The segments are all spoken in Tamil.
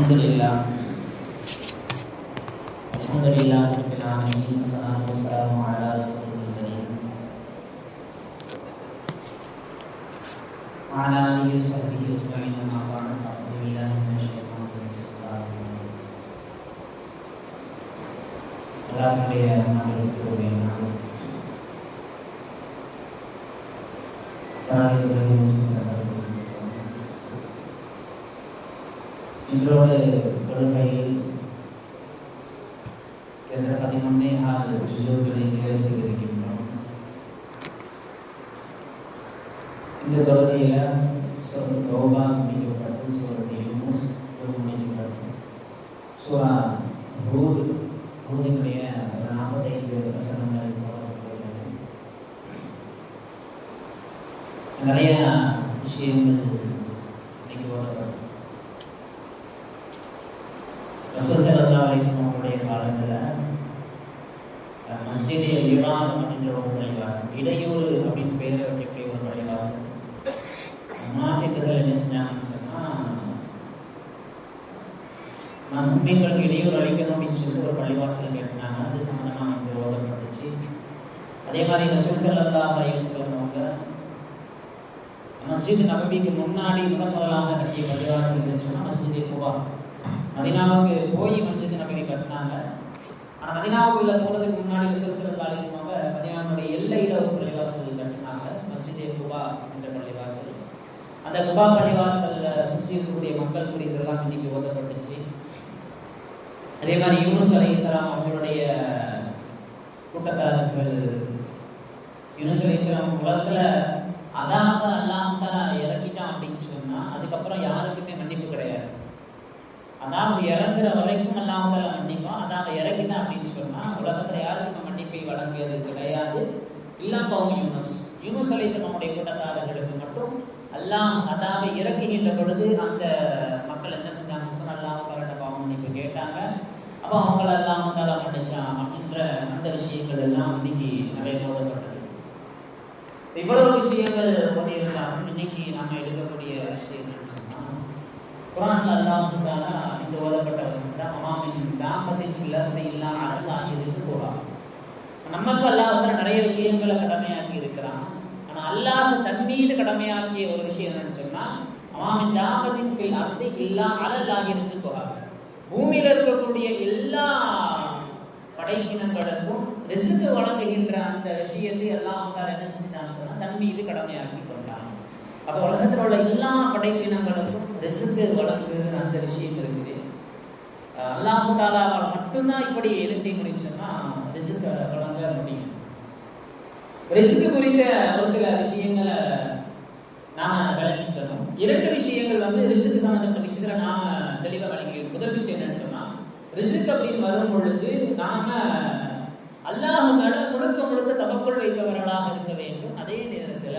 الحمد لله الحمد لله رب العالمين والصلاة والسلام على رسول الكريم وعلى آله وصحبه أجمعين ما بعد أعوذ بالله من الشيطان الرجيم بسم الله الرحمن الرحيم لا تبين ما بالقلوب ينعم இன்றோடு தொழுகையில் என்ற பதினொன்னே ஆறு ஜுஜோக்களை நிறைவு செய்திருக்கின்றோம். இந்த தொழுகையில் சூர தௌபா முடிக்கப்பட்டு சூரத் யூனுஸ் முடிக்கப்பட்டு சூரா ஹூத் ஹூதினுடைய ஒரு நாற்பத்தைந்து வசனங்கள் போடப்பட்டுள்ளது. நிறைய விஷயங்கள் இன்னைக்கு ஓடப்படும் ரசூல் சல்லா அலிஸ்லாம் அவருடைய காலத்தில் மஸ்ஜிதே லிரான் அப்படின்ற ஒரு பள்ளிவாசல் இடையூறு அப்படின்னு பேர் வைக்கக்கூடிய ஒரு பள்ளிவாசல் முனாஃபிக்குகள் என்ன செஞ்சாங்கன்னு சொன்னால் நான் இடையூறு அளிக்கணும் அப்படின்னு சொல்லிட்டு ஒரு பள்ளிவாசல் கேட்டாங்க. அது சம்மந்தமாக இந்த ரோகம் இருந்துச்சு அதே மாதிரி ரசூல் சல்லா அலிஸ்லாம் அவங்க மஸ்ஜித் நபவிக்கு முன்னாடி முதன் முதலாக கட்டிய பள்ளிவாசல் இருந்துச்சுன்னா சொன்னால் மஸ்ஜித் குபா மதினாவுக்கு போய் மஸ்ஜித் நபவி கட்டினாங்க. ஆனால் மதினாவுக்குள்ள போகிறதுக்கு முன்னாடி ரசூல் சல்லா அலிஸ்லாம மதினாவுடைய எல்லையில் ஒரு பள்ளிவாசல் கட்டினாங்க. மஸ்ஜித் குபா என்ற பள்ளிவாசல். அந்த குபா பள்ளிவாசலில் சுற்றி இருக்கக்கூடிய மக்கள் குறித்தெல்லாம் இன்னைக்கு ஓதப்பட்டுச்சு. அதே மாதிரி யூனுஸ் அலி இஸ்லாம் அவங்களுடைய கூட்டத்தார்கள் யூனுஸ் அலி இஸ்லாம் உலகத்தில் அதாவது அல்லாஹ் இறக்கிட்டான் அப்படின்னு சொன்னால் அதுக்கப்புறம் யாருக்குமே மன்னிப்பு கிடையாது. அதாவது இறங்குற வரைக்கும் அல்லாஹால மன்னிப்பான் அதாவது இறக்கிட்டான் அப்படின்னு சொன்னால் உலகத்தில் யாருக்கும் மன்னிப்பை வழங்கியது கிடையாது. இல்லாமவும் யூனுஸ். யூனுஸ் அலிசனுடைய கூட்டத்தாரர்களுக்கு மட்டும் அல்லாஹ் அதாவது இறக்குகின்ற பொழுது அந்த மக்கள் என்ன செஞ்சாங்கன்னு சொன்னால் அல்லாமல் பாவம் மன்னிப்பு கேட்டாங்க. அப்போ அவங்கள எல்லாம் அதை மன்னிச்சான் அப்படின்ற அந்த விஷயங்கள் எல்லாம் இன்னைக்கு நிறைய போடப்பட்டது. இவ்வளவு விஷயங்கள் இருந்தாலும் இன்னைக்கு நாம எடுக்கக்கூடிய விஷயங்கள் சொன்னால் குரான்ல அல்லாஹ் தாலா இந்த ஓதப்பட்ட வசனத்தை அமாமின் தாமத்தின் ஃபில்லத்தை இல்லா அல்லாஹ் ரிசுகுவா நமக்கு அல்லாஹ் நிறைய விஷயங்களை கடமையாக்கி இருக்கிறான். ஆனா அல்லாஹ் தன் மீது கடமையாக்கிய ஒரு விஷயம் என்னன்னு சொன்னால் அமாமின் தாமத்தின் ஃபில் அர்த்தி இல்லா அல்லாஹ் ரிசுகுவா பூமியில் இருக்கக்கூடிய எல்லா படையினங்களுக்கும் ரிசுக்கு வழங்குகின்ற அந்த விஷயத்தை எல்லாம் என்ன செஞ்சான்னு சொன்னால் தன் மீது கடமையாக்கி கொண்டாங்க அப்போ உலகத்தில் உள்ள எல்லா படைப்பினங்களுக்கும் ரிசுக்கு வழங்குகிற அந்த விஷயம் இருக்குது. அல்லாஹு தாலாவால் மட்டும்தான் இப்படி என்ன செய்ய முடியும் சொன்னால் ரிசுக்கு வழங்க முடியும். ரிசுக்கு குறித்த ஒரு சில விஷயங்களை நாம விளங்கிக்கணும் இரண்டு விஷயங்கள் வந்து ரிசுக்கு சம்பந்தப்பட்ட விஷயத்துல நாம தெளிவாக விளங்கிக்கணும் முதல் விஷயம் என்னன்னு சொன்னா ரிசுக் அப்படின்னு வரும் பொழுது நாம அல்லாஹ் மேல முழுக்க முழுக்க தவக்குள் வைத்தவர்களாக இருக்க வேண்டும். அதே நேரத்துல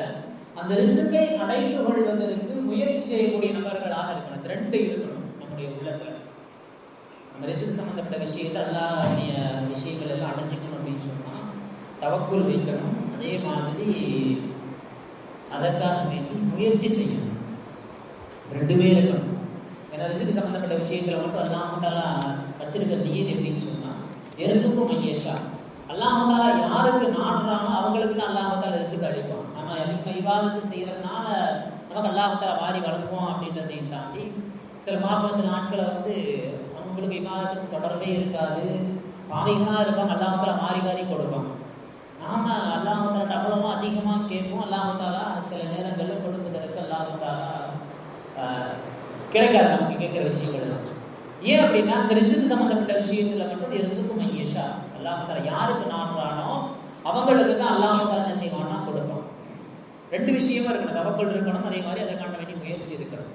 அந்த ரிசுக்கை அடைந்து கொள்வதற்கு முயற்சி செய்யக்கூடிய நபர்களாக இருக்கணும். ரெண்டு இருக்கணும் நம்முடைய உள்ளத்துல. அந்த ரிசுக்கு சம்பந்தப்பட்ட விஷயத்தை அல்லாஹ் விஷயங்கள் எல்லாம் அடைஞ்சிக்கணும் அப்படின்னு சொன்னா தவக்குள் வைக்கணும். அதே மாதிரி அதற்காக வேண்டி முயற்சி செய்யணும். ரெண்டுமே இருக்கணும். ஏன்னா ரிசுக்கு சம்பந்தப்பட்ட விஷயங்களை மட்டும் அல்லாமத்தாலா வச்சிருக்க நீர் எப்படின்னு சொன்னால் எரிசுக்கும் மையேஷா. அல்லாமத்தாலா யாருக்கு நாடுறானோ அவங்களுக்கு தான் அல்லாமத்தாலா ரிசுக்கு அளிப்பான். நம்ம எதுக்கு விவாதத்து செய்கிறதுனால நமக்கு அல்லாமத்தால வாரி வளர்ப்போம் அப்படின்றதையும் தாண்டி சில பார்ப்போம் சில நாட்களை வந்து அவங்களுக்கு விவாதத்துக்கு தொடர்பே இருக்காது. பாதைகளாக இருப்பாங்க அல்லாமத்தால மாறி மாறி கொடுப்பாங்க நாம் அல்லாமத்தாலா டபுளமா அதிகமாக கேட்போம். அல்லாஹாலா சில நேரங்களில் கொடுப்பதற்கு அல்லாஹாலா கிடைக்காது நமக்கு கேட்குற விஷயங்கள் ஏன் அப்படின்னா அந்த ரிசுக்கு சம்மந்தப்பட்ட விஷயத்தில் வந்து ரிசுக்கு மையேஷா. அல்லாஹாலா யாருக்கு நாடுறானோ அவங்களுக்கு தான் அல்லாஹாலா என்ன செய்வானா கொடுப்பான் ரெண்டு விஷயமா இருக்கணும். தவக்கல் இருக்கணும். அதே மாதிரி அதற்கான வேண்டிய முயற்சி இருக்கணும்.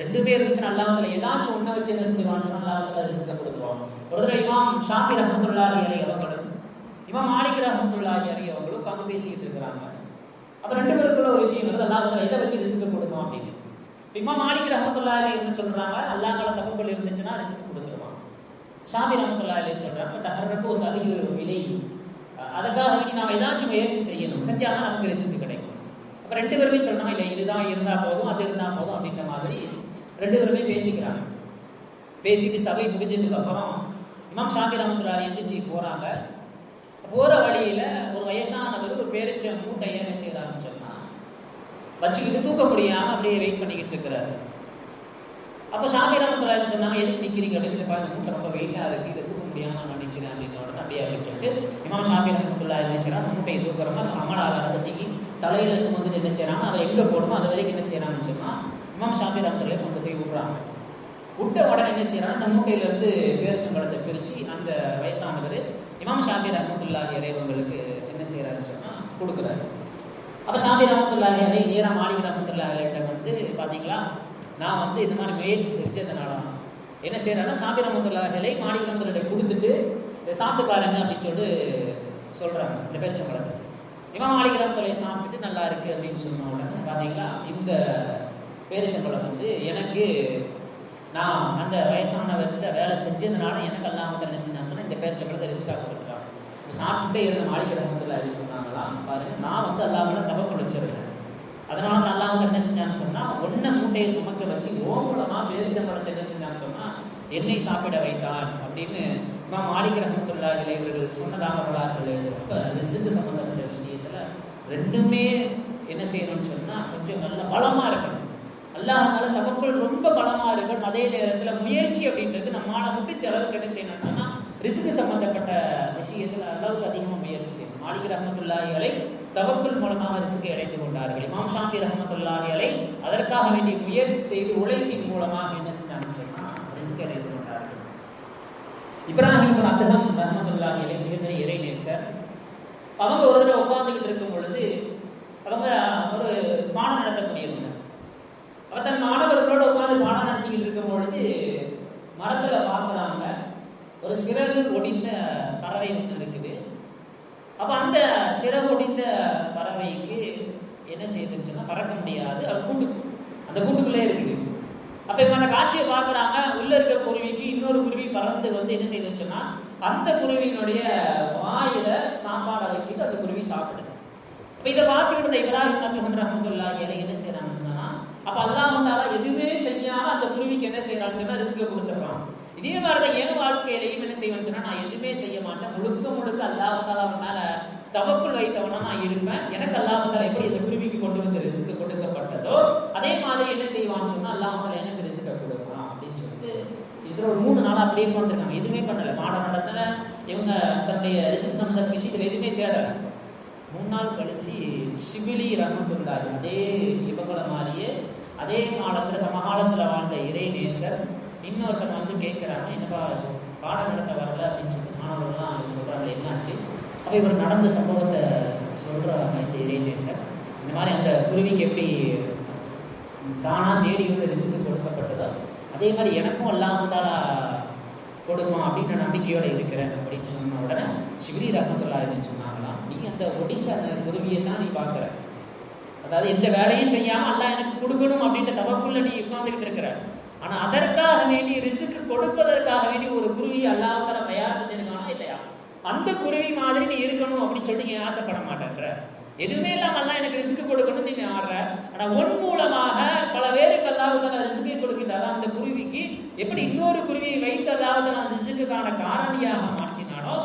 ரெண்டு பேர் இருந்துச்சுன்னா அல்லாஹால ஏதாச்சும் ஒன்றை வச்சு என்ன செஞ்சுவான்னு அல்லாஹால ரிசுக்கை கொடுத்துருவான் ஒரு தடவை இமாம் ஷாஃபி ரஹமத்துல்லாஹி அலி அவங்களும் இமாம் மாலிக் ரஹமத்துல்லாஹி அலி அவங்களும் உட்காந்து பேசிக்கிட்டு இருக்கிறாங்க. அப்போ ரெண்டு பேருக்குள்ள ஒரு விஷயம் வருது. அல்லாஹால எதை வச்சு ரிஸ்க்கு கொடுக்கும் அப்படின்னு. இம்மா மாலிக் ரஹமத்துல்லா என்ன சொல்கிறாங்க அல்லாஹால தப்புகள் இருந்துச்சுன்னா ரிஸ்க் கொடுத்துருவான். ஷாபி ரஹமத்துல்லா அலி சொல்றாங்க டஹர்ரக்கு சரி விலை அதுக்காக வேண்டி நாம் ஏதாச்சும் முயற்சி செய்யணும். செஞ்சாதான் நமக்கு ரிஸ்க் கிடைக்கும். அப்போ ரெண்டு பேருமே சொல்கிறாங்க இல்லை இதுதான் இருந்தால் போதும் அது இருந்தால் போதும் அப்படின்ற மாதிரி ரெண்டு பேருமே பேசிக்கிறாங்க. பேசிட்டு சபை முடிஞ்சதுக்கு அப்புறம் இமாம் ஷாஃபி ரஹமத்துல்லாஹி எந்திரிச்சு போகிறாங்க போற வழியில ஒரு வயசானவர் ஒரு பேரிச்ச மூட்டையை என்ன செய்ய ஆரம்பிச்சோம்னா வச்சுக்கிட்டு தூக்க முடியாம அப்படியே வெயிட் பண்ணிக்கிட்டு இருக்கிறாரு. அப்போ சாமி ரஹமத்துல்லாஹி சொன்னாங்க எதுக்கு நிக்கிறீங்க? அப்படின்னு பாருங்க மூட்டை ரொம்ப வெயிட்டா இருக்குது இதை தூக்க முடியாமல் நான் நிற்கிறேன் அப்படின்னு உடனே அப்படியே அப்படின்னு இமாம் சாமி ரஹமத்துல்லாஹி என்ன செய்யறாங்க மூட்டையை தூக்குறமா அமலாக அரசிக்கு தலையில சுமந்துட்டு என்ன செய்கிறாங்க அதை எங்கே போடணுமோ அது வரைக்கும் என்ன செய்கிறாங்கன்னு சொன்னால் இமாம் சாமி ரஹமத்துல்லாஹி கொண்டு போய் விடுறாங்க விட்ட உடனே என்ன செய்யறாங்க அந்த மூட்டையில இருந்து பேரிச்சம்பழத்தை பிரிச்சு அந்த வயசானவர் இமாம் ஷாஃபி ரஹமத்துல்லாஹி இறைவங்களுக்கு என்ன செய்கிறாருன்னு சொன்னால் கொடுக்குறாரு. அப்போ ஷாஃபி ரஹமத்துல்லாஹி அலை நேராக மாலிக் ரஹமத்துல்லாஹி அலைகிட்ட வந்து பார்த்தீங்களா நான் வந்து இந்த மாதிரி முயற்சி செஞ்சதுனால என்ன செய்கிறேன்னா ஷாஃபி ரஹமத்துல்லாஹி அலை மாலிக் ரஹமத்துல்லாஹி கொடுத்துட்டு இதை சாப்பிட்டு பாருங்க அப்படின்னு சொல்லிட்டு சொல்கிறாங்க இந்த பேரிச்சம்பழத்தை இமாம் மாலிக் ரஹமத்துல்லாஹி சாப்பிட்டுட்டு நல்லா இருக்குது அப்படின்னு சொன்ன உடனே பார்த்தீங்களா இந்த பேரிச்சம்பழம் வந்து எனக்கு நான் அந்த வயசானவர்கிட்ட வேலை செஞ்சதுனால எனக்கு அல்லாம என்ன செஞ்சான்னு சொன்னால் இந்த பேரிச்சம்பழத்தை ரிஸ்க்காக கொடுத்துருக்காங்க சாப்பிட்டுட்டே இருந்த மாளிகை ரஹமத்துல அறிவு சொன்னாங்களாம் பாருங்க நான் வந்து அல்லாமல தவக்கம் வச்சிருந்தேன் அதனால நான் வந்து என்ன செஞ்சான்னு சொன்னால் ஒன்றை மூட்டையை சுமக்க வச்சு ஓ மூலமா படத்தை என்ன செஞ்சான்னு சொன்னால் என்னை சாப்பிட வைத்தான் அப்படின்னு இமாம் மாளிகை ரஹமத்துல்லா இவர்கள் சொன்னதாக வரலாறுகள் ரொம்ப ரிசுக்கு சம்மந்தப்பட்ட விஷயத்தில் ரெண்டுமே என்ன செய்யணும்னு சொன்னால் கொஞ்சம் நல்ல பலமாக இருக்கணும். அல்லாஹால தவக்குள் ரொம்ப பலமா இருக்கணும் அதே நேரத்துல முயற்சி அப்படின்றது நம்மளால முடிச்ச அளவுக்கு என்ன செய்யணும்னா ரிஸ்க்கு சம்பந்தப்பட்ட விஷயத்துல அளவுக்கு அதிகமாக முயற்சி செய்யணும். மாலிக் ரஹமத்துல்லாஹி அலை தவக்குள் மூலமாக ரிஸ்கை அடைந்து கொண்டார்கள். இமாம் ஷாஃபி ரஹமத்துல்லாஹி அலை அதற்காக வேண்டி முயற்சி செய்து உழைப்பின் மூலமாக என்ன செஞ்சாங்கன்னு சொன்னா ரிஸ்க் அடைந்து கொண்டார்கள். இப்ராஹிம் ஒரு அத்தகம் ரஹமத்துல்லாஹி அலை மிகப்பெரிய இறைநேசர். அவங்க ஒரு தடவை உட்காந்துக்கிட்டு இருக்கும் பொழுது அவங்க ஒரு பாடம் நடத்தக்கூடியவங்க. அப்போ தன் மாணவர்களோட உட்காந்து பாடம் நடத்திக்கிட்டு இருக்கும் பொழுது மரத்துல பார்க்குறாங்க. ஒரு சிறகு ஒடிந்த பறவை ஒன்று இருக்குது. அப்ப அந்த சிறகு ஒடிந்த பறவைக்கு என்ன செய்யுதுன்னு பறக்க முடியாது. அது கூண்டு. அந்த கூண்டுக்குள்ளே இருக்குது. அப்ப இவங்க அந்த காட்சியை பார்க்குறாங்க. உள்ள இருக்க குருவிக்கு இன்னொரு குருவி பறந்து வந்து என்ன செய்யுதுன்னு அந்த குருவியினுடைய வாயில சாப்பாடை வைக்கிட்டு அந்த குருவி சாப்பிடுது. அப்ப இதை பார்த்துக்கிட்டு இந்த இப்ராஹிம் நபி ரஹமத்துல்லா என்ன செய்கிறாங்க அப்ப அல்லாஹ் தாலா எதுவுமே செய்யாம அந்த குருவிக்கு என்ன செய்யறான்னு சொன்னா ரிஸ்க் கொடுத்துறான் இதே மாதிரி தான் என் வாழ்க்கையிலையும் என்ன செய்வேன்னு சொன்னா நான் எதுவுமே செய்ய மாட்டேன். முழுக்க முழுக்க அல்லாஹ் தாலா மேல தவக்குள் வைத்தவனா நான் இருப்பேன். எனக்கு அல்லாஹ் தாலா எப்படி இந்த குருவிக்கு கொண்டு வந்த ரிஸ்க் கொடுக்கப்பட்டதோ அதே மாதிரி என்ன செய்வான்னு சொன்னா அல்லாஹ் தாலா எனக்கு ரிஸ்க்கை கொடுக்கலாம் அப்படின்னு சொல்லிட்டு இதுல ஒரு மூணு நாள் அப்படியே உட்காந்துருக்காங்க எதுவுமே பண்ணல. மாடம் நடத்தல இவங்க தன்னுடைய ரிஸ்க் சம்பந்த விஷயத்துல எதுவுமே தேடல. மூணு நாள் கழிச்சு சிபிலி ரமத்துள்ளார் அதே இவங்களை மாதிரியே அதே காலத்தில் சமகாலத்தில் வாழ்ந்த இறைநேசர் இன்னொருத்தவங்க வந்து கேட்குறாங்க என்னப்பா பாடம் நடத்த வரல அப்படின்னு சொல்லிட்டு மாணவர்கள்லாம் சொல்கிறாங்க என்னாச்சு? அப்போ இவர் நடந்த சம்பவத்தை சொல்கிறாங்க இந்த இறைநேசர். இந்த மாதிரி அந்த குருவிக்கு எப்படி தானாக தேடி வந்து ரிசிக்கு கொடுக்கப்பட்டதோ அதே மாதிரி எனக்கும் அல்லாமதால கொடுக்கும் அப்படின்ற நம்பிக்கையோடு இருக்கிறேன் அப்படின்னு சொன்ன உடனே சிபிரி அப்படின்னு சொன்னாங்களாம் நீ அந்த ஒடிந்த அந்த குருவியை தான் நீ பார்க்குற. அதாவது எந்த வேலையும் செய்யாம அல்லாஹ் எனக்கு கொடுக்கணும் அப்படின்ற தவக்குள்ள நீ உட்கார்ந்துக்கிட்டு இருக்கிற. ஆனா அதற்காக வேண்டி ரிசுக்கு கொடுப்பதற்காக வேண்டி ஒரு குருவி அல்லாஹால தயார் செஞ்சிருக்கானா இல்லையா? அந்த குருவி மாதிரி நீ இருக்கணும் அப்படின்னு சொல்லி நீ ஆசைப்பட மாட்டேன்ற. எதுவுமே இல்லாம அல்லாஹ் எனக்கு ரிஸ்க் கொடுக்கணும்னு நீ ஆடுற. ஆனா உன் மூலமாக பல பேருக்கு அல்லாஹால ரிஸ்க்கை கொடுக்கின்றாரோ? அந்த குருவிக்கு எப்படி இன்னொரு குருவியை வைத்து அல்லாஹால அந்த ரிஸ்க்குக்கான காரணியாக மாற்றினானோ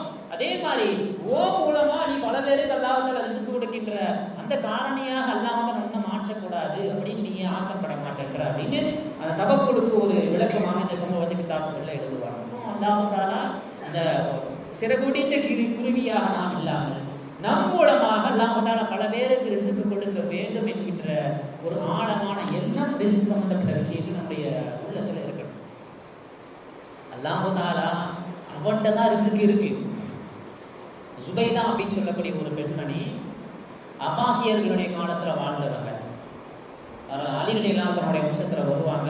அதே மாதிரி ஓ மூலமா நீ பல பேருக்கு அல்லாஹால ரிசுக்கு கொடுக்கின்ற அந்த காரணியாக அல்லாமல் ஒன்றும் மாற்றக்கூடாது அப்படின்னு நீ ஆசைப்பட மாட்டேங்கிற அப்படின்னு அந்த தவக்குழுக்கு ஒரு விளக்கமாக இந்த சம்பவத்துக்கு தாக்குதல்ல எழுதுவாங்க. அல்லாஹால இந்த சிறகுடித்த கிரு குருவியாக நாம் இல்லாமல் நம் மூலமாக அல்லாஹால பல பேருக்கு ரிசுக்கு கொடுக்க வேண்டும் என்கின்ற ஒரு ஆழமான எண்ணம் ரிசுக்கு சம்பந்தப்பட்ட விஷயத்தில் நம்முடைய உள்ளத்தில் இருக்கணும் அல்லாஹாலா அவன்கிட்ட தான் ரிசுக்கு இருக்கு. சுபைதா அப்படின்னு சொல்லக்கூடிய ஒரு பெண்மணி அப்பாசியர்களுடைய காலத்தில் வாழ்ந்தவங்க. அலிகளுடைய தன்னுடைய வம்சத்தில் வருவாங்க.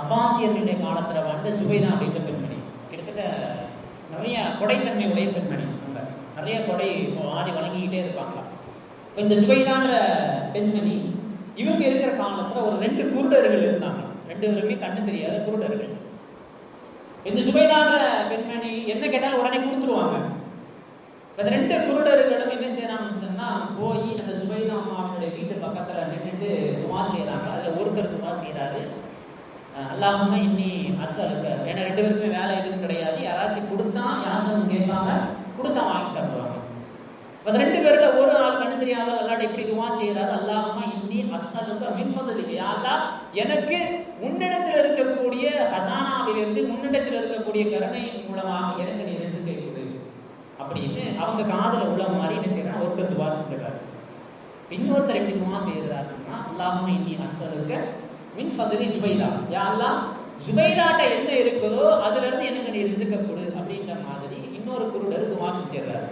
அப்பாசியர்களுடைய காலத்தில் வாழ்ந்த சுபைதா அப்படின்ற பெண்மணி. கிட்டத்தட்ட நிறைய கொடைத்தன்மை உடைய பெண்மணி நம்ம நிறைய கொடை ஆடி வழங்கிக்கிட்டே இருப்பாங்களாம் இப்போ இந்த சுபைதான்ற பெண்மணி இவங்க இருக்கிற காலத்தில் ஒரு ரெண்டு குருடர்கள் இருந்தாங்க. ரெண்டு பேருமே கண்ணு தெரியாத குருடர்கள். இந்த சுபைதான்ற பெண்மணி என்ன கேட்டாலும் உடனே கொடுத்துருவாங்க. இந்த ரெண்டு குருடர்களும் என்ன செய்யறாங்கன்னு சொன்னா போய் அந்த சுபைதா அம்மாவுடைய வீட்டு பக்கத்துல நின்றுட்டு துவா செய்யறாங்க அதுல ஒருத்தர் துவா செய்யறாரு அல்லாம இன்னி அசலுக்கு ஏன்னா ரெண்டு பேருக்குமே வேலை எதுவும் கிடையாது. யாராச்சும் கொடுத்தா யாசகம் கேட்காம கொடுத்தா வாங்கி சாப்பிடுவாங்க. அது ரெண்டு பேர்ல ஒரு ஆள் கண்ணு தெரியாத அல்லாட்ட இப்படி துவா செய்யறாரு அல்லாம இன்னி அஸ்அலுக மின் யாரா எனக்கு உன்னிடத்தில் இருக்கக்கூடிய ஹசானாவிலிருந்து உன்னிடத்தில் இருக்கக்கூடிய கருணையின் மூலமாக எனக்கு நீ ரசிக்க அப்படின்னு அவங்க காதில் உள்ள மாதிரி என்ன செய்கிறாங்க ஒருத்தர் துவா செஞ்சுறாரு இன்னொருத்தர் எப்படி துவா செய்கிறாருன்னா அல்லாஹும் இன்னி அசலுக்க மின் ஃபதலி ஜுபைலா யாரெல்லாம் ஜுபைலாட்ட என்ன இருக்குதோ அதுலேருந்து எனக்கு நீ ரிசுக்க கொடு அப்படின்ற மாதிரி இன்னொரு குருடர் துவா செஞ்சிடுறாரு.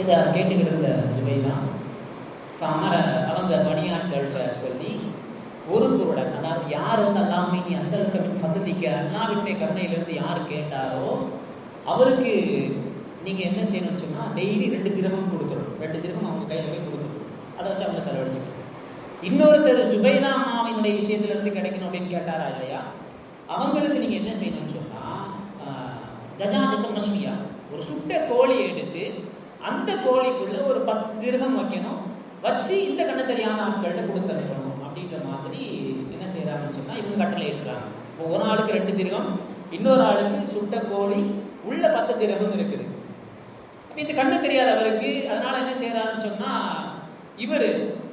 இதை கேட்டுக்கிட்டு இருந்த ஜுபைலா அமர அவங்க பணியாட்கள்கிட்ட சொல்லி ஒரு குருடன் அதாவது யார் வந்து அல்லாமல் நீ அசலுக்க மின் ஃபதலிக்க அல்லாவின்மை கருணையிலேருந்து யார் கேட்டாரோ அவருக்கு நீங்கள் என்ன செய்யணும்னு சொன்னால் டெய்லி ரெண்டு திரகம் கொடுத்துடணும் ரெண்டு திரகம் அவங்க கையில் போய் கொடுத்துடணும் அதை வச்சு அவங்க செலவழிச்சுக்கணும். இன்னொருத்தர் சுபைதா அம்மாவினுடைய விஷயத்திலிருந்து கிடைக்கணும் அப்படின்னு கேட்டாரா இல்லையா? அவங்களுக்கு நீங்கள் என்ன செய்யணும்னு சொன்னால் ஜஜாஜத்த மஸ்மியா ஒரு சுட்ட கோழியை எடுத்து அந்த கோழிக்குள்ளே ஒரு பத்து திருகம் வைக்கணும். வச்சு இந்த கண்ண தெரியாத ஆட்கள்கிட்ட கொடுத்தனுப்பணும் அப்படின்ற மாதிரி என்ன செய்கிறாங்கன்னு சொன்னால் இவங்க கட்டளை எடுக்கிறாங்க இப்போ ஒரு ஆளுக்கு ரெண்டு திருகம் இன்னொரு ஆளுக்கு சுட்ட கோழி உள்ள பத்து திருகம் இருக்குது. அப்போ இந்த கண்ணு தெரியாதவருக்கு அதனால என்ன செய்யறாருன்னு சொன்னா இவர்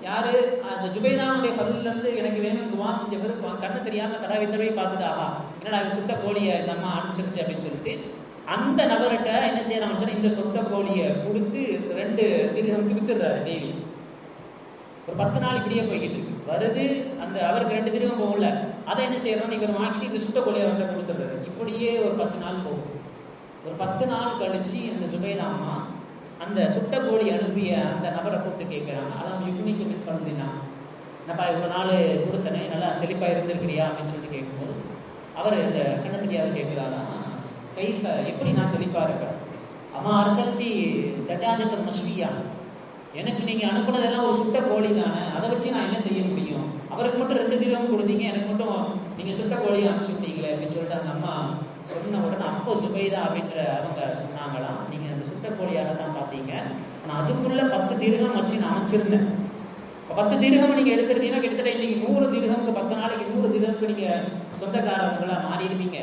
யாரு? அந்த ஜுபைதாவுடைய ஃபதில்ல இருந்து எனக்கு வேணும் துவா செஞ்சவர் கண்ணு தெரியாம தடவை தடவை பார்த்துட்டு என்னடா இது சுட்ட கோழியை இந்த அம்மா அனுப்பிச்சிருச்சு அப்படின்னு சொல்லிட்டு அந்த நபர்கிட்ட என்ன செய்யறாங்கன்னு சொன்னா இந்த சுட்ட கோழியை கொடுத்து ரெண்டு திருகம்க்கு வித்துடுறாரு டெய்லி ஒரு பத்து நாள் இப்படியே போய்கிட்டு இருக்கு. வருது அந்த அவருக்கு ரெண்டு திருகம் போகல அதை என்ன செய்யறோம் இவர் வாங்கிட்டு இந்த சுட்ட கோழியை வந்து கொடுத்துடுறாரு. இப்படியே ஒரு பத்து நாள் போகும் ஒரு பத்து நாள் கழிச்சு இந்த சுபைதா அம்மா அந்த சுட்ட கோழி அனுப்பிய அந்த நபரை கூப்பிட்டு கேட்குறாங்க. அதான் யுக்னிக்கு மிஸ் பண்ணுறீங்கன்னா என்னப்பா இவ்வளோ நாள் கொடுத்தனே நல்லா செழிப்பாக இருந்திருக்கிறியா? அப்படின்னு சொல்லிட்டு கேட்கும்போது அவர் அந்த கண்ணத்துக்கு கேட்குறாரா? கைஃப எப்படி நான் செழிப்பாக இருக்கேன்? அம்மா அரசக்தி தஜாஜத்தன் மஸ்வியா எனக்கு நீங்கள் அனுப்புனதெல்லாம் ஒரு சுட்ட கோழி தானே. அதை வச்சு நான் என்ன செய்ய முடியும்? அவருக்கு மட்டும் ரெண்டு தீரம் கொடுத்தீங்க எனக்கு மட்டும் நீங்கள் சுட்ட கோழியை அனுப்பிச்சு விட்டீங்களே அப்படின்னு சொல்லிட்டு அந்த அம்மா சொன்ன உடனே அப்போ சுபைதா அப்படின்ற அவங்க சொன்னாங்களாம். நீங்கள் அந்த சுட்ட கோழியாக தான் பார்த்தீங்க. ஆனால் அதுக்குள்ள பத்து திருகம் வச்சு நான் அமைச்சிருந்தேன். பத்து திருகம் நீங்கள் எடுத்துருந்தீங்கன்னா கிட்டத்தட்ட இன்னைக்கு நூறு தீரகம்க்கு பத்து நாளைக்கு நூறு தீரகம்க்கு நீங்கள் சொந்தக்காரவங்களா மாறிடுவீங்க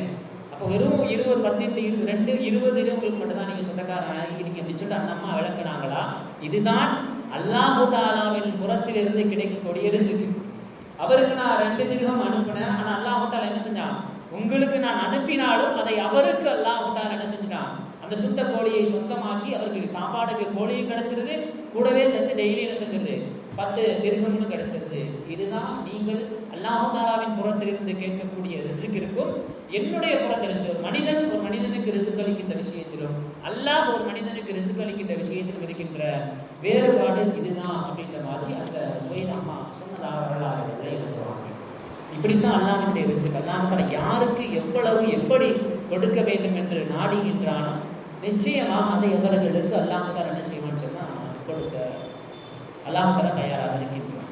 அப்போ வெறும் இருபது பத்து இரு ரெண்டு இருபது இருபங்களுக்கு மட்டும்தான் நீங்க நீங்கள் சொந்தக்காரன் ஆகிக்கிறீங்க அப்படின்னு சொல்லிட்டு அந்த அம்மா விளக்குனாங்களா? இதுதான் அல்லாஹு தாலாவின் புறத்திலிருந்து கிடைக்கக்கூடிய ரிசுக்கு. அவருக்கு நான் ரெண்டு திருகம் அனுப்பினேன். ஆனால் அல்லாஹு தாலா என்ன செஞ்சான்? உங்களுக்கு நான் அனுப்பினாலும் அதை அவருக்கு எல்லாம் தாலா என்ன செஞ்சுட்டான்? அந்த சுத்த கோழியை சொந்தமாக்கி அவருக்கு சாப்பாடுக்கு கோழியும் கிடைச்சிருது கூடவே சேர்த்து டெய்லி என்ன செஞ்சிருது பத்து திருகம்னு கிடைச்சிருது. இதுதான் நீங்கள் அல்லாஹு தாலாவின் புறத்திலிருந்து கேட்கக்கூடிய ரிசுக்கு இருக்கும். என்னுடைய புறத்திலிருந்து ஒரு மனிதன் ஒரு மனிதனுக்கு ரிசுக்கு அளிக்கின்ற விஷயத்திலும் அல்லாஹ் ஒரு மனிதனுக்கு ரிசுக்கு அளிக்கின்ற விஷயத்திலும் இருக்கின்ற வேறுபாடு இதுதான் அப்படின்ற மாதிரி அந்த சுயதாமா சொன்னதாக வரலாறு எழுதுவாங்க இப்படித்தான் அல்லாஹ்வுடைய ரிசுக் அல்லாமல் யாருக்கு எவ்வளவு எப்படி கொடுக்க வேண்டும் என்று நாடுகின்றானோ நிச்சயமாக அந்த எவர்களுக்கு அல்லாஹ் தஆலா என்ன செய்வான்னு சொன்னால் கொடுக்க அல்லாஹ் தயாராக இருக்கின்றான்.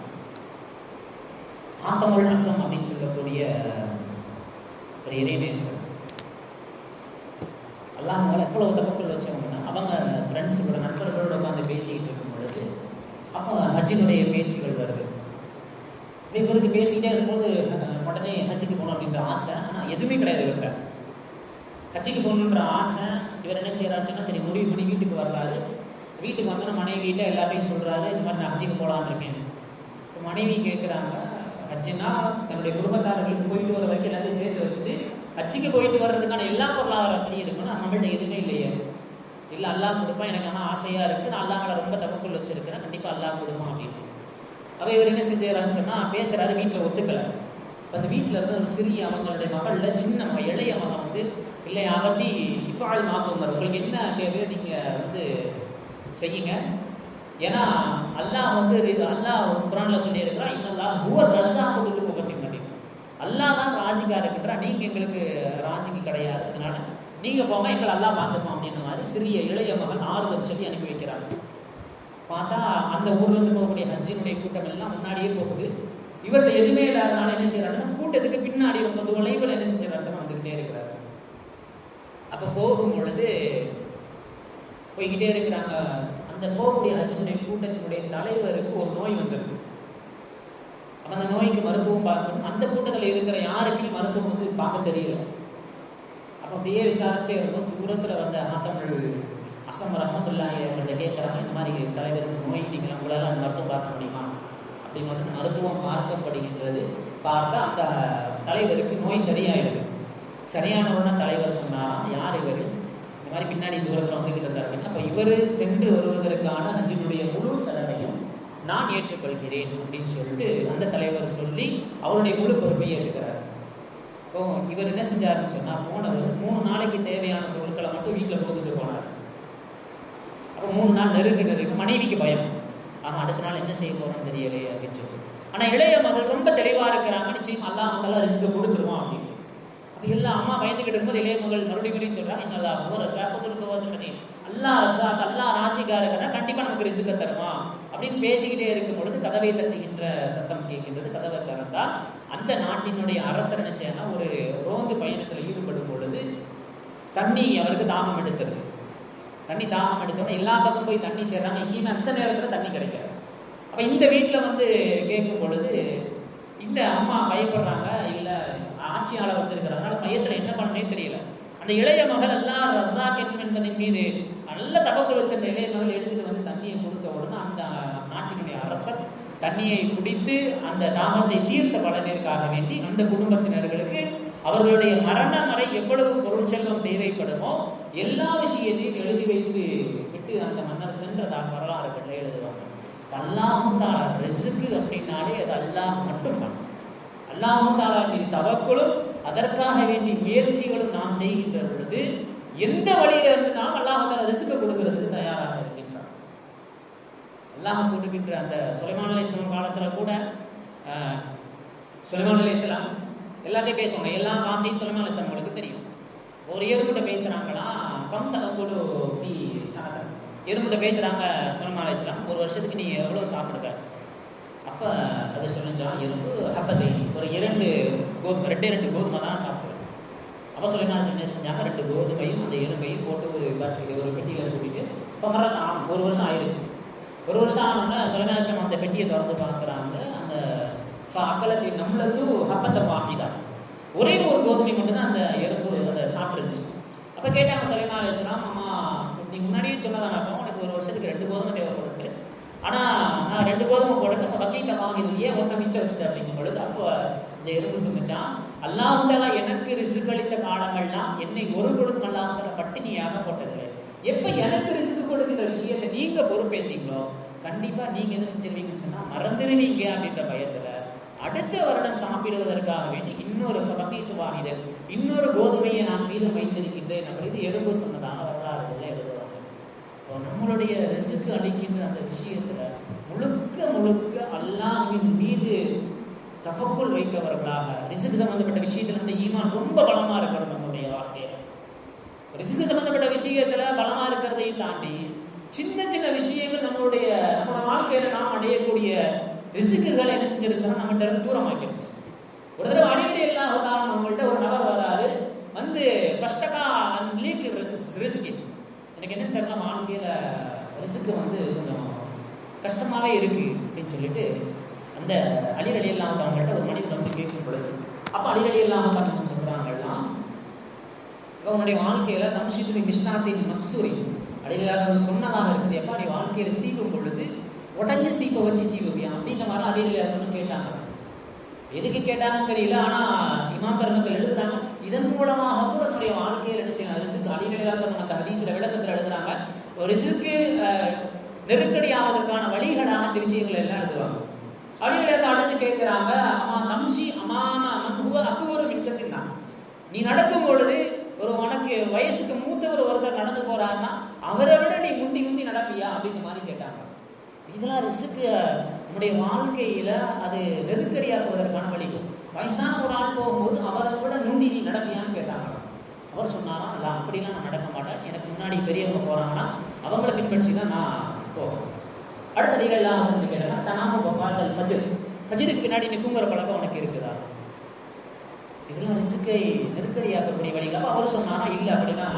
ஆத்தமுல் நசம் அப்படின்னு சொல்லக்கூடிய ஒரு இறைநேசர் அல்லாஹ் எவ்வளவு தப்பக்கள் வச்சவங்கன்னா அவங்க ஃப்ரெண்ட்ஸுகளோட நண்பர்களோட உட்காந்து பேசிக்கிட்டு இருக்கும் பொழுது அப்போ ஹஜ்ஜினுடைய பேச்சுகள் வருது. இப்படி இவருக்கு பேசிக்கிட்டே இருக்கும்போது உடனே ஹஜ்ஜுக்கு போகணும் அப்படின்ற ஆசை. ஆனால் எதுவுமே கிடையாது இவர்கிட்ட. ஹஜ்ஜுக்கு போகணுன்ற ஆசை இவர் என்ன செய்கிறாச்சுன்னா சரி முடிவு பண்ணி வீட்டுக்கு வர்றாரு வீட்டுக்கு வந்தோன்னா வீட்டில் எல்லாத்தையும் சொல்கிறாரு இந்த மாதிரி நான் ஹஜ்ஜுக்கு போகலான்னு இருக்கேன். மனைவி கேட்குறாங்க ஹஜ்ஜுனா தன்னுடைய குடும்பத்தார்களுக்கு போயிட்டு வர வரைக்கும் எல்லாத்தையும் சேர்த்து வச்சுட்டு ஹஜ்ஜுக்கு போயிட்டு வர்றதுக்கான எல்லா பொருளாதார வசதியும் இருக்குன்னா நம்மள்ட்ட எதுவுமே இல்லையே. இல்லை அல்லாஹ் கொடுப்பான் எனக்கு ஆனால் ஆசையாக இருக்குது நான் அல்லாஹ் மேலே ரொம்ப தப்புக்குள் வச்சுருக்கிறேன். கண்டிப்பாக அல்லாஹ் கொடுப்பான் அப்படின்னு. அதை இவர் என்ன செஞ்சாரான்னு சொன்னால் பேசுகிறாரு வீட்டில் ஒத்துக்கலை. அந்த வீட்டில் இருந்து ஒரு சிறிய அவங்களுடைய மகளில் சின்ன மகன் இளைய மகன் வந்து இல்லை பற்றி இஃபால் மாத்தோமர் உங்களுக்கு என்ன தேவையோ நீங்கள் வந்து செய்யுங்க. ஏன்னா அல்லாஹ் வந்து இது அல்லாஹ் குரானில் சொல்லியிருக்கிறான் இன்னல்லாஹ் ஒவ்வொரு ரசா கொடுத்து முகத்தி மாட்டேன் அல்லாஹ் தான் ராசிக்காக இருக்கின்றா நீங்கள் எங்களுக்கு ராசிக்கு கிடையாது. அதனால நீங்கள் போங்க எங்களை அல்லாஹ் பார்த்துப்போம் அப்படின்ற மாதிரி சிறிய இளைய மகன் ஆறுதல் சொல்லி அனுப்பி வைக்கிறாங்க. பார்த்தா அந்த ஊர்ல இருந்து போகக்கூடிய ஹஜ்ஜினுடைய கூட்டம் எல்லாம் முன்னாடியே போகுது. இவர்கிட்ட எதுவுமே இல்லாதனால என்ன செய்யறாங்கன்னா கூட்டத்துக்கு பின்னாடி ரொம்ப தொலைவில் என்ன செஞ்சிடறாரு வந்துக்கிட்டே இருக்கிறார். அப்ப போகும் பொழுது போய்கிட்டே இருக்கிறாங்க. அந்த போகக்கூடிய ஹஜ்ஜினுடைய கூட்டத்தினுடைய தலைவருக்கு ஒரு நோய் வந்துருது. அப்ப அந்த நோய்க்கு மருத்துவம் பார்க்கணும். அந்த கூட்டத்தில் இருக்கிற யாருக்கும் மருத்துவம் வந்து பார்க்க தெரியல. அப்போ அப்படியே விசாரிச்சுட்டே இருக்கும் தூரத்தில் வந்த ஆத்தமிழ் அசம் ரஹமத்துல்லாஹி அவங்கள்ட்ட கேட்குறாங்க இந்த மாதிரி தலைவருக்கு நோய் நீங்கள் உங்களால் அந்த மருத்துவம் பார்க்க முடியுமா? அப்படிங்கிறது மருத்துவம் பார்க்கப்படுகின்றது. பார்த்தா அந்த தலைவருக்கு நோய் சரியாயிடுது சரியான தலைவர் சொன்னாராம் யார் இவர்? இந்த மாதிரி பின்னாடி தூரத்தில் வந்துக்கிட்டு இருந்தாருங்க அப்போ இவர் சென்று வருவதற்கான நஞ்சினுடைய முழு செலவையும் நான் ஏற்றுக்கொள்கிறேன் அப்படின்னு சொல்லிட்டு அந்த தலைவர் சொல்லி அவருடைய முழு பொறுப்பை ஏற்றுக்கிறார். இப்போ இவர் என்ன செஞ்சாருன்னு சொன்னால் போனவர் மூணு நாளைக்கு தேவையான பொருட்களை மட்டும் வீட்டில் போட்டுட்டு போனார். அப்புறம் மூணு நாள் நெருங்கி நெருங்கி மனைவிக்கு பயம். ஆக அடுத்த நாள் என்ன செய்ய போகிறோம்னு தெரியலையே அப்படின்னு சொல்லி. ஆனா இளைய மகள் ரொம்ப தெளிவா இருக்கிறாங்க. நிச்சயம் அல்லா அவங்களாம் ரிஸ்க் கொடுத்துருவான் அப்படின்னு. அப்ப எல்லாம் அம்மா பயந்துகிட்டு இருக்கும்போது இளைய மகள் மறுபடியும் மறுபடியும் சொல்றாங்க இன்னல்லா ஒரு ரசாக்கத்திற்கு வந்து அல்லா ரசாக் அல்லா ராசிக்காரங்கன்னா கண்டிப்பா நமக்கு ரிஸ்க தருவான் அப்படின்னு பேசிக்கிட்டே இருக்கும் பொழுது கதவை தட்டுகின்ற சத்தம் கேட்கின்றது. கதவை திறந்தா அந்த நாட்டினுடைய அரசர் என்ன செய்யணும் ஒரு ரோந்து பயணத்தில் ஈடுபடும் பொழுது தண்ணி அவருக்கு தாகம் எடுத்துருது தண்ணி தாகம் எடுத்தோன்னே எல்லா பக்கம் போய் தண்ணி தேடுறாங்க. இங்கேயுமே அந்த நேரத்தில் தண்ணி கிடைக்காது. அப்போ இந்த வீட்டில் வந்து கேட்கும் பொழுது இந்த அம்மா பயப்படுறாங்க இல்லை ஆட்சியாளர் வந்திருக்கிறதுனால மையத்தில் என்ன பண்ணனே தெரியல. அந்த இளைய மகள் எல்லாம் ரசாக் என்பதன் மீது நல்ல தபக்கள் வச்ச அந்த இளைய மகள் எடுத்துட்டு வந்து தண்ணியை கொடுத்த உடனே அந்த நாட்டினுடைய அரசர் தண்ணியை குடித்து அந்த தாகத்தை தீர்த்த பலனிற்காக வேண்டி அந்த குடும்பத்தினர்களுக்கு அவர்களுடைய மரணம் வரை எவ்வளவு பொருள் செல்வம் தேவைப்படுமோ எல்லா விஷயத்தையும் எழுதி வைத்து விட்டு அந்த மன்னர் சென்றதாக வரலாறுகளில் எழுதுவாங்க. அல்லாஹும் தாலா ரிசுக்கு அப்படின்னாலே அது அல்லாஹ் மட்டும் தான் அல்லாஹும் தாலா தவக்களும் அதற்காக வேண்டிய முயற்சிகளும் நாம் செய்கின்ற பொழுது எந்த வழியில இருந்து நாம் அல்லாஹ் தாலா ரிசுக்க கொடுக்கறதுக்கு தயாராக இருக்கின்றான் அல்லாஹ் கொடுக்கின்ற அந்த சுலைமான் அலிஸ்லாம் காலத்துல கூட ஆஹ், சுலைமான் அலிஸ்லாம் எல்லாத்தையும் பேசுவாங்க. எல்லா வாசியும் இல்லை சார் உங்களுக்கு தெரியும். ஒரு எறும்புட்ட பேசுகிறாங்கன்னா கம் தனக்குழு ஃபீ சாதம் எறும்புட்ட பேசுகிறாங்க சுலைமான் அலிஸ்லாம் ஒரு வருஷத்துக்கு நீ எவ்வளோ சாப்பிடுவ? அப்போ அது சொல்லிச்சா? எறும்பு அப்பத்தை. ஒரு இரண்டு கோதுமை ரெண்டு ரெண்டு கோதுமை தான் சாப்பிடுவேன். அப்போ சொல்லி என்ன செஞ்சாங்க ரெண்டு கோதுமையும் அந்த எறும்பையும் போட்டு ஒரு ஒரு பெட்டியில் கூட்டிட்டு இப்போ மரம் ஒரு வருஷம் ஆயிடுச்சு. ஒரு வருஷம் ஆனோன்னா சொல்லி அந்த பெட்டியை திறந்து பார்க்குறாங்க. அந்த அக்கலத்தை நம்மளது ஹப்பத்தை வாங்கிதா ஒரே ஒரு கோதுமை மட்டும்தான் அந்த எறும்பு அதை சாப்பிட்டுருச்சு அப்போ கேட்டாங்க சுலைமான் அலிஸ்லாம் அம்மா நீங்கள் முன்னாடியே சொன்னதான உனக்கு ஒரு வருஷத்துக்கு ரெண்டு கோதுமை தேவைப்படுது ஆனால் நான் ரெண்டு கோதுமை போடுறது வக்கீட்டை வாங்கிது ஏன் ஒன்றை மிச்சம் வச்சுட்டு? அப்படிங்கும் பொழுது அப்போ இந்த எறும்பு சொன்னிச்சான் அல்லாஹாலா எனக்கு ரிசுக் அளித்த காலங்கள்லாம் என்னை ஒரு பொழுதும் அல்லாஹால பட்டினியாக போட்டது எப்போ எனக்கு ரிசுக்கு கொடுக்கிற விஷயத்தை நீங்கள் பொறுப்பேற்றீங்களோ கண்டிப்பாக நீங்கள் என்ன செஞ்சிருவீங்கன்னு சொன்னால் மறந்துடுவீங்க அப்படின்ற பயத்துல அடுத்த வருடம் சாப்பிடுவதற்காக வேண்டி இன்னொரு பகீத்து வாங்கிது இன்னொரு கோதுமையை நான் மீது வைத்திருக்கின்றேன் அப்படின்னு எறும்பு சொன்னதாக வரலாறுகளில் எழுதுவாங்க. இப்போ நம்மளுடைய ரிசுக்கு அளிக்கின்ற அந்த விஷயத்துல முழுக்க முழுக்க அல்லாஹின் மீது தகப்புள் வைத்தவர்களாக ரிசுக்கு சம்பந்தப்பட்ட விஷயத்துல அந்த ஈமான் ரொம்ப பலமா இருக்கணும் நம்முடைய வாழ்க்கையில. ரிசுக்கு சம்பந்தப்பட்ட விஷயத்துல பலமா இருக்கிறதையும் தாண்டி சின்ன சின்ன விஷயங்கள் நம்மளுடைய நம்ம வாழ்க்கையில நாம் அடையக்கூடிய ரிசுக்குகளை என்ன செஞ்சிருச்சோம்னா நம்மகிட்ட இருந்து தூரமாக்கணும் ஒரு தடவை அடிக்கடி எல்லாம் உதாரணம் நம்மள்ட்ட ஒரு நபர் வராது வந்து ஃபர்ஸ்டக்கா லீக் ரிசுக்கு எனக்கு என்ன தெரியல வாழ்க்கையில் ரிசுக்கு வந்து கொஞ்சம் கஷ்டமாகவே இருக்குது அப்படின்னு சொல்லிட்டு அந்த அலிரடி எல்லாம் அவங்கள்ட்ட ஒரு மனிதன் வந்து கேட்கும் பொழுது அப்ப அலிரடி எல்லாம் என்ன சொல்றாங்கன்னா உன்னுடைய வாழ்க்கையில் நம்ஷித்து கிருஷ்ணாத்தின் மக்சூரி அடியிலாக சொன்னதாக இருக்குது. எப்போ நீ வாழ்க்கையில் சீக்கும் பொழுது உடஞ்சி சீப்பை வச்சு சீவுவியா அப்படின்ற மாதிரி அடியிலாக கேட்டாங்க. எதுக்கு கேட்டாங்கன்னு தெரியல. ஆனா இமாம் பெருமக்கள் எழுதுறாங்க. இதன் மூலமாக கூட நம்முடைய வாழ்க்கையில் என்ன செய்யணும் ரிசுக்கு அடிநிலையாக அந்த ஹதீஸ்ல விளக்கத்தில் எழுதுறாங்க. ஒரு ரிசுக்கு நெருக்கடி ஆவதற்கான வழிகளாக இந்த விஷயங்கள் எல்லாம் எழுதுவாங்க. அடிநிலையத்தை அடைஞ்சு கேட்குறாங்க. அம்மா தம்சி அமாம அமன் அக்குவரும் தான் நீ நடக்கும் பொழுது ஒரு உனக்கு வயசுக்கு மூத்தவர் ஒருத்தர் நடந்து போறாருன்னா அவரை விட நீ முந்தி முந்தி நடப்பியா? அப்படின்ற மாதிரி கேட்டாங்க. இதெல்லாம் ரிசுக்கு நம்முடைய வாழ்க்கையில் அது நெருக்கடியாக்குவதற்கான வழிகள். வயசான ஒரு ஆள் போகும்போது அவரை கூட முந்தி நீ நடப்பியான்னு கேட்டாங்க. அவர் சொன்னாராம் இல்லை அப்படிலாம் நான் நடக்க மாட்டேன். எனக்கு முன்னாடி பெரியவங்க போகிறாங்கன்னா அவங்கள பின்பற்றி தான் நான் போவேன். அடுத்த நிகழ்லாம் வந்து கேட்டேன்னா தனாம பார்த்தல் ஃபஜர். ஃபஜருக்கு பின்னாடி நிற்குங்கிற பழக்கம் உனக்கு இருக்குதா? இதெல்லாம் ரிசுக்கை நெருக்கடியாக்கக்கூடிய வழிகள். அவர் சொன்னாரா? இல்லை அப்படின்னா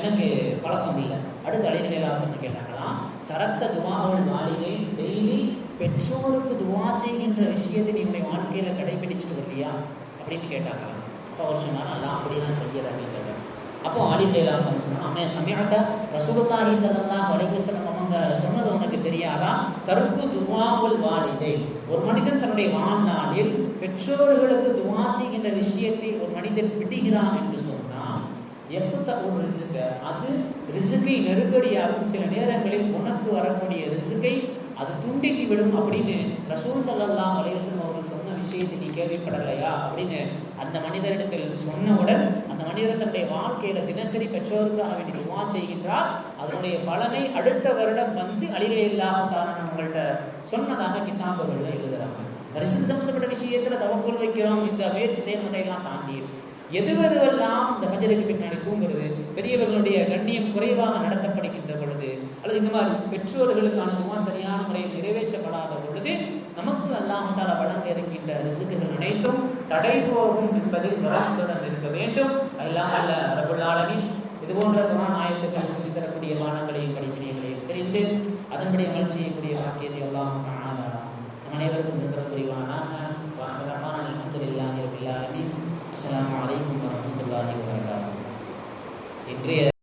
எனக்கு பழக்கம் இல்லை. அடுத்த அலைநிலையில் வந்து கேட்டாங்களாம் தரத்த துமாவல் நாளிலே டெய்லி பெற்றோருக்கு துவா செய்கின்ற விஷயத்தை நீ வாழ்க்கையில் வாழ்க்கையில கடைபிடிச்சிட்டு வரலையா அப்படின்னு கேட்டாங்க. அப்போ அவர் சொன்னார் அதான் அப்படிலாம் செய்யல அப்படின்னு அப்போ ஆலிலேலாம் சொன்னாங்க அம்மே சமயத்த ரசூலுல்லாஹி ஸல்லல்லாஹு அலைஹி அவங்க சொன்னது உனக்கு தெரியாதா? தருக்கு துவாவுல் வாலிதை ஒரு மனிதன் தன்னுடைய வாழ்நாளில் பெற்றோர்களுக்கு துவா செய்கின்ற விஷயத்தை ஒரு மனிதன் விட்டுகிறான் என்று சொன்னால் எப்பத்த ஒரு ரிசுக்க அது ரிசுக்கை நெருக்கடியாகும். சில நேரங்களில் உனக்கு வரக்கூடிய ரிசுக்கை அது துண்டித்து விடும் அப்படின்னு ரசூல் சல்லல்லாஹு அலையசன் அவர்கள் சொன்ன விஷயத்தை நீ கேள்விப்படலையா அப்படின்னு அந்த மனிதரிடத்தில் சொன்னவுடன் அந்த மனிதர் தன்னுடைய வாழ்க்கையில தினசரி பெற்றோருக்காக வேண்டி துவா செய்கின்றார். அதனுடைய பலனை அடுத்த வருடம் வந்து அழிவே இல்லாம காரணம் அவங்கள்ட்ட சொன்னதாக கித்தாபுகளில் எழுதுறாங்க. ரிசுக்கு சம்பந்தப்பட்ட விஷயத்துல தவக்குள் வைக்கிறோம். இந்த முயற்சி செயல்முறையெல்லாம் தாண்டி எது எதுவெல்லாம் இந்த ஃபஜருக்கு பின்னாடி தூங்குறது? பெரியவர்களுடைய கண்ணியம் குறைவாக நடத்தப்படுகின்ற பொழுது அல்லது இந்த மாதிரி பெற்றோர்களுக்கான துவா சரியான முறையில் நிறைவேற்றப்படாத பொழுது நமக்கு அல்லாமத்தால் வழங்க இருக்கின்ற ரிசுக்குகள் அனைத்தும் தடை போகும் என்பதில் கவனத்துடன் இருக்க வேண்டும். அதெல்லாம் அல்ல ரபுல்லாலமின் இது போன்ற குரான் ஆயத்துக்கள் சொல்லித் தரக்கூடிய வானங்களையும் படிப்பினைகளையும் தெரிந்து அதன்படி அமல் செய்யக்கூடிய பாக்கியத்தை எல்லாம் காணாத நம் அனைவருக்கும் இருக்கிற புரிவானாக அஸ்லாம் வலைக்கம் வரமத்துல்லாஹி வரகாத்து இன்றைய